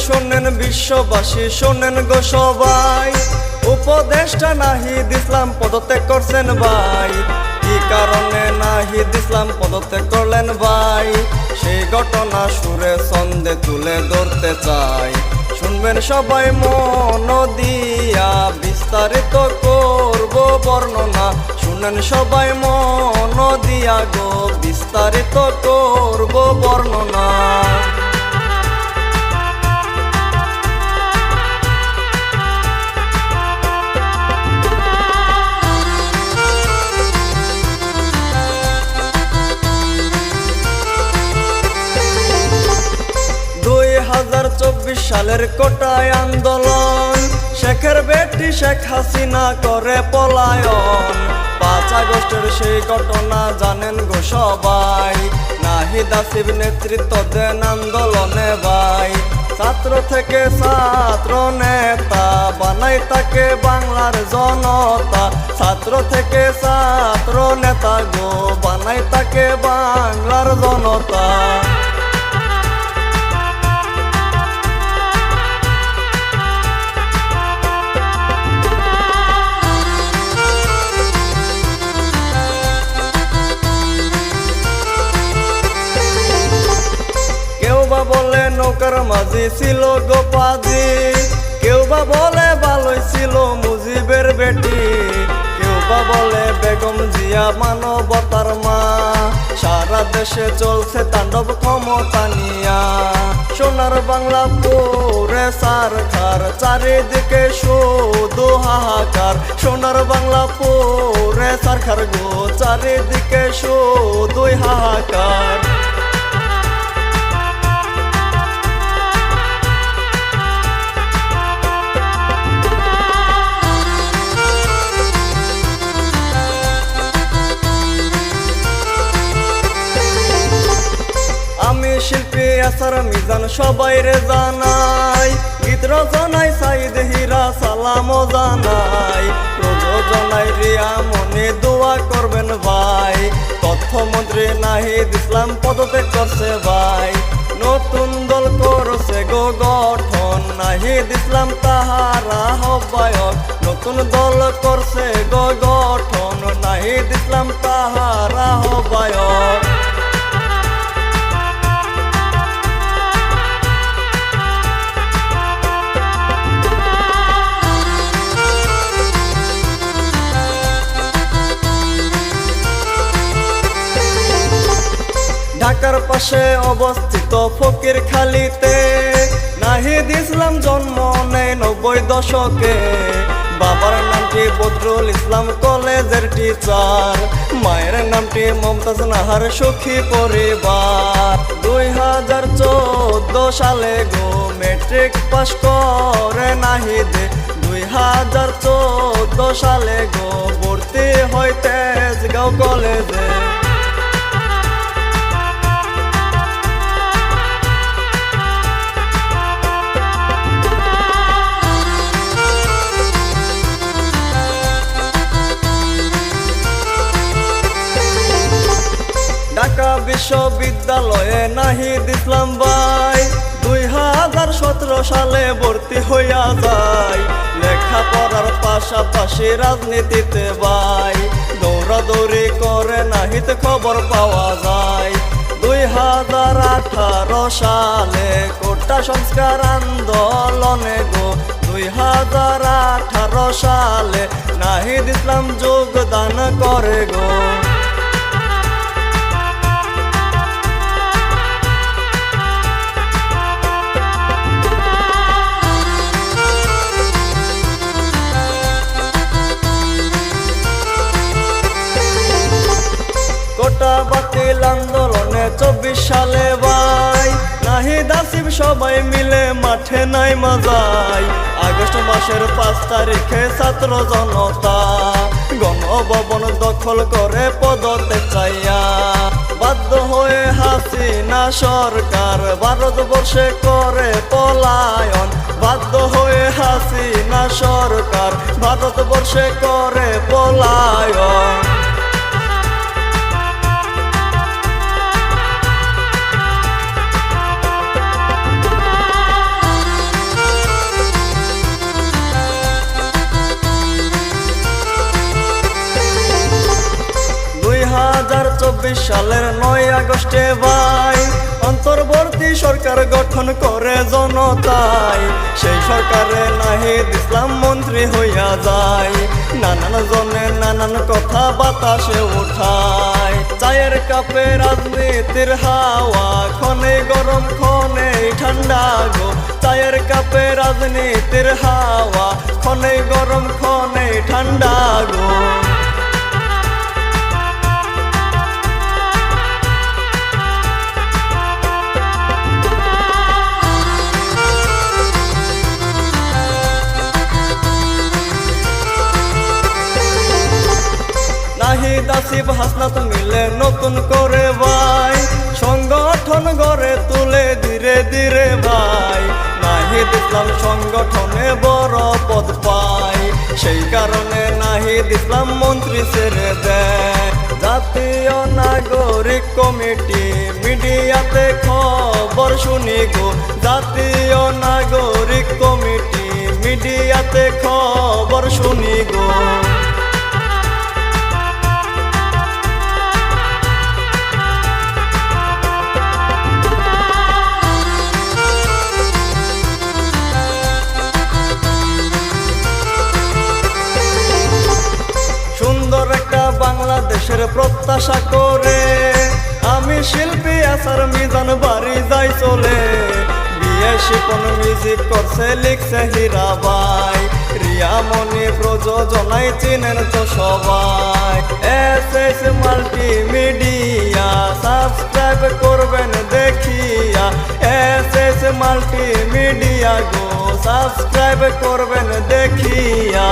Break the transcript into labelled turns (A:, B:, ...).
A: শোনেন বিশ্ববাসী, শোনেন গো সবাই। উপদেশটা নাহিদ ইসলাম পদত্যাগ করছেন ভাই। কি কারণে নাহিদ ইসলাম পদত্যাগ করলেন ভাই? সেই ঘটনা সুরে ছন্দে তুলে ধরতে চাই। শুনবেন সবাই মন দিয়া, বিস্তারিত করব বর্ণনা। শুনেন সবাই মন দিয়া গো, বিস্তারিত করব বর্ণনা। চব্বিশ সালের কোটায় আন্দোলন। শেখের বেটি শেখ হাসিনা করে পলায়ন। পাঁচ আগস্টের সেই ঘটনা জানেন গো সবাই। নাহিদ নেতৃত্ব দেন আন্দোলনে ভাই। ছাত্র থেকে ছাত্র নেতা, বানাই তাকে বাংলার জনতা। ছাত্র থেকে ছাত্র নেতা গো, বানাই তাকে বাংলার জনতা। বলে নৌকার মাঝি ছিল গোপাজি। কেউ বা বলে ভালোই ছিল মুজিবের বেটি। কেউ বা বলে বেগম জিয়া মানবতার মা। সারা দেশে চলছে তাণ্ডব ক্ষমতা নিয়া। সোনার বাংলা পুরে সার খার, চারিদিকে শুধু হাহাকার। সোনার বাংলা পুরে সার খার গো, চারিদিকে শুধুই হাহাকার। মিজান সবাই রে জানাই। গীত রচনাই সাইদ হীরা সালাম জানাই। প্রযোজনাই রিয়া মনে দোয়া করবেন ভাই। তথ্যমন্ত্রী নাহিদ ইসলাম পদত্যাগ করছে ভাই। নতুন দল করছে গো গঠন, নাহিদ ইসলাম তাহারা আহ্বায়ক। নতুন দল করছে গো গঠন, নাহিদ ইসলাম তাহারা আহ্বায়ক। পাশে অবস্থিত ফকির খালিতে। নাহিদ ইসলাম জন্ম নেয় নব্বই দশকে। বাবার নামটি বদরুল ইসলাম কলেজের টিচার। মায়ের নামটি মমতাজ নাহার সুখী পরিবার। দুই হাজার চোদ্দ সালে গো মেট্রিক পাস করে নাহিদে। দুই হাজার চোদ্দ সালে গো ভর্তি হয় তেজগাঁও কলেজে। বিশ্ববিদ্যালয়ে নাহিদ ইসলাম ভাই দুই হাজার সতেরো সালে ভর্তি হইয়া যায়। লেখাপড়ার পাশাপাশি রাজনীতিতে ভাই দৌড়াদৌড়ি করে নাহিদ খবর পাওয়া যায়। দুই হাজার আঠারো সালে কোটা সংস্কার আন্দোলনে গো। দুই হাজার আঠারো সালে নাহিদ ইসলাম যোগদান করে গো। সালে ভাই নাহিদ আসিফ সবাই মিলে মাঠে নাই মাজাই। আগস্ট মাসের পাঁচ তারিখে ছাত্র জনতা গণভবন দখল করে পদতে চাইয়া। বাধ্য হয়ে হাসিনা সরকার ভারতবর্ষে করে পলায়ন। বাধ্য হয়ে হাসিনা সরকার ভারতবর্ষে করে পলায়ন। সালের নয় আগস্টে ভাই। অন্তর্বর্তী সরকার গঠন করে জনতাই। সেই সরকারে নাহিদ ইসলাম মন্ত্রী হইয়া যায়। নানান জনে নানান কথা বাতাসে উঠায়। চায়ের কাপে রাজনীতির হাওয়া ক্ষণে গরম ক্ষণে ঠান্ডা গো। চায়ের কাপে রাজনীতির হাওয়া ক্ষণে গরম ক্ষণে ঠান্ডা গো। হাসনাত মিলে নতুন করে ভাই। সংগঠন গড়ে তুলে ধীরে ধীরে ভাই। নাহিদ ইসলাম সংগঠনে বড় পদ পায়। সেই কারণে নাহিদ ইসলাম মন্ত্রী ছেড়ে দেয়। জাতীয় নাগরিক কমিটি মিডিয়াতে খবর শুনি গো। জাতীয় নাগরিক কমিটি মিডিয়াতে খবর শুনি গো। বাংলাদেশের প্রত্যাশা করে। আমি শিল্পী, আসার মিজান, বাড়ি যাই চলে। বিয়ে শিপন মিউজিক করছে, লিখছে হীরাবাই রিয়ামণি প্রযোজনায় চিনেন তো সবাই। এস এস মাল্টিমিডিয়া, সাবস্ক্রাইব করবেন দেখিয়া। এস এস মাল্টিমিডিয়া গো, সাবস্ক্রাইব করবেন দেখিয়া।